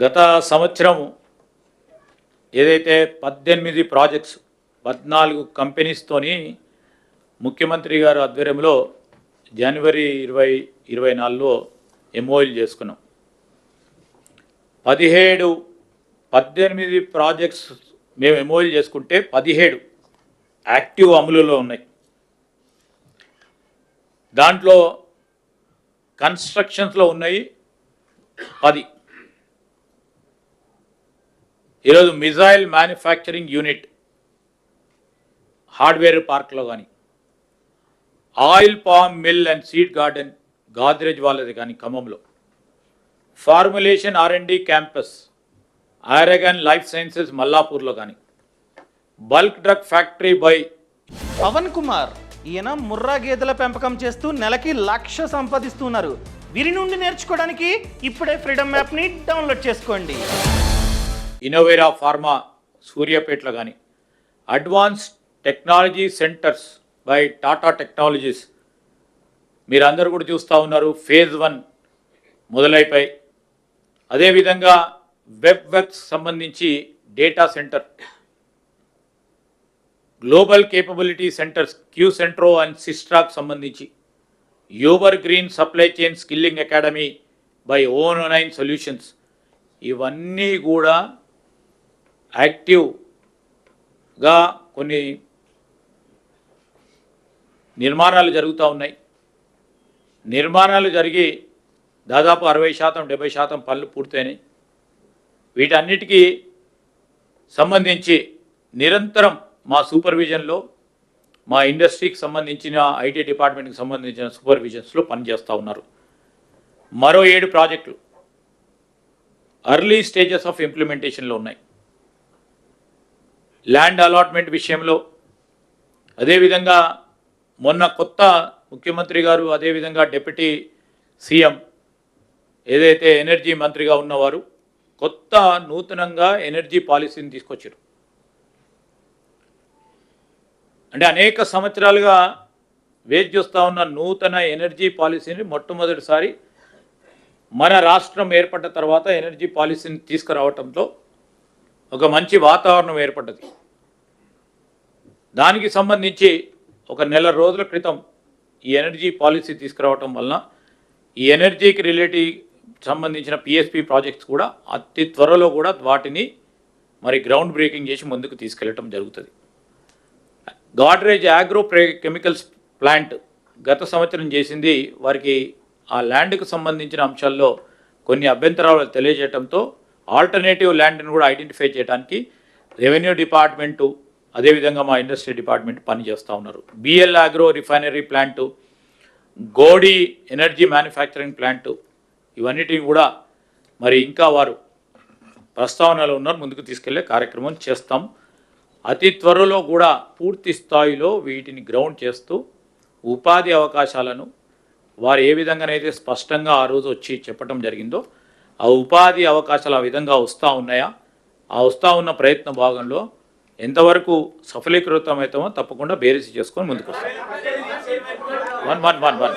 గత సంవత్సరం ఏదైతే పద్దెనిమిది ప్రాజెక్ట్స్ పద్నాలుగు కంపెనీస్తోని ముఖ్యమంత్రి గారు ఆధ్వర్యంలో జనవరి ఇరవై ఇరవై నాలుగులో ఎంఓఎల్ చేసుకున్నాం. పదిహేడు పద్దెనిమిది ప్రాజెక్ట్స్ మేము ఎంఓఎల్ చేసుకుంటే పదిహేడు యాక్టివ్ అమలులో ఉన్నాయి. దాంట్లో కన్స్ట్రక్షన్స్లో ఉన్నాయి పది. ఈరోజు మిజైల్ మ్యానుఫ్యాక్చరింగ్ యూనిట్ హార్డ్వేర్ పార్క్లో కానీ oil palm mill and seed garden Godrej వాళ్ళది కానీ ఖమ్మంలో. Formulation R and campus Aragen life sciences మల్లాపూర్లో కానీ bulk drug factory by Pavan Kumar ఈయన ముర్రా గేదెల పెంపకం చేస్తూ నెలకి లక్ష సంపాదిస్తున్నారు. వీరి నుండి నేర్చుకోవడానికి ఇప్పుడే ఫ్రీడమ్ యాప్ని డౌన్లోడ్ చేసుకోండి. ఇన్నోవేరా ఫార్మా సూర్యాపేటలో కానీ advance technology centres by Tata technologies మీరందరూ కూడా చూస్తూ ఉన్నారు ఫేజ్ వన్ మొదలైపోయి. అదేవిధంగా వెబ్ వెబ్ సంబంధించి data centre global capability centres Q Centro and Systrack సంబంధించి Uber green supply chain skilling academy by own nine solutions ఇవన్నీ కూడా యాక్టివ్గా కొన్ని నిర్మాణాలు జరుగుతూ ఉన్నాయి. నిర్మాణాలు జరిగి దాదాపు అరవై శాతం డెబ్బై శాతం పనులు పూర్తయినాయి. వీటన్నిటికీ సంబంధించి నిరంతరం మా సూపర్విజన్లో మా ఇండస్ట్రీకి సంబంధించిన ఐటీ డిపార్ట్మెంట్కి సంబంధించిన సూపర్విజన్స్లో పనిచేస్తూ ఉన్నారు. మరో ఏడు ప్రాజెక్టులు అర్లీ స్టేజెస్ ఆఫ్ ఇంప్లిమెంటేషన్లో ఉన్నాయి. ల్యాండ్ అలాట్మెంట్ విషయంలో అదేవిధంగా మొన్న కొత్త ముఖ్యమంత్రి గారు అదేవిధంగా డిప్యూటీ సీఎం ఏదైతే ఎనర్జీ మంత్రిగా ఉన్నవారు కొత్త నూతనంగా ఎనర్జీ పాలసీని తీసుకొచ్చారు. అంటే అనేక సంవత్సరాలుగా వేచి చూస్తూ ఉన్న నూతన ఎనర్జీ పాలసీని మొట్టమొదటిసారి మన రాష్ట్రం ఏర్పడ్డ తర్వాత ఎనర్జీ పాలసీని తీసుకురావటంతో ఒక మంచి వాతావరణం ఏర్పడ్డది. దానికి సంబంధించి ఒక నెల రోజుల క్రితం ఈ ఎనర్జీ పాలసీ తీసుకురావటం వలన ఈ ఎనర్జీకి రిలేటివ్ సంబంధించిన పిఎస్పి ప్రాజెక్ట్స్ కూడా అతి త్వరలో కూడా వాటిని మరి గ్రౌండ్ బ్రేకింగ్ చేసి ముందుకు తీసుకెళ్ళటం జరుగుతుంది. గాడ్రేజ్ ఆగ్రో కెమికల్స్ ప్లాంట్ గత సంవత్సరం చేసింది. వారికి ఆ ల్యాండ్కు సంబంధించిన అంశాల్లో కొన్ని అభ్యంతరాలు తెలియజేయడంతో ఆల్టర్నేటివ్ ల్యాండ్ని కూడా ఐడెంటిఫై చేయడానికి రెవెన్యూ డిపార్ట్మెంటు అదేవిధంగా మా ఇండస్ట్రీ డిపార్ట్మెంట్ పనిచేస్తూ ఉన్నారు. BL agro refinery plant Godi energy manufacturing plant ఇవన్నిటిని కూడా మరి ఇంకా వారు ప్రస్తావనలో ఉన్నారు. ముందుకు తీసుకెళ్ళే కార్యక్రమం చేస్తాం. అతి త్వరలో కూడా పూర్తి స్థాయిలో వీటిని గ్రౌండ్ చేస్తూ ఉపాధి అవకాశాలను వారు ఏ విధంగానైతే స్పష్టంగా ఆ రోజు వచ్చి చెప్పడం జరిగిందో ఆ ఉపాధి అవకాశాలు ఆ విధంగా వస్తూ ఉన్నాయా? ఆ వస్తూ ఉన్న ప్రయత్న భాగంలో ఎంతవరకు సఫలీకృతమవుతామో తప్పకుండా బేరీసి చేసుకొని ముందుకు వస్తాం వన్ వన్ వన్. వన్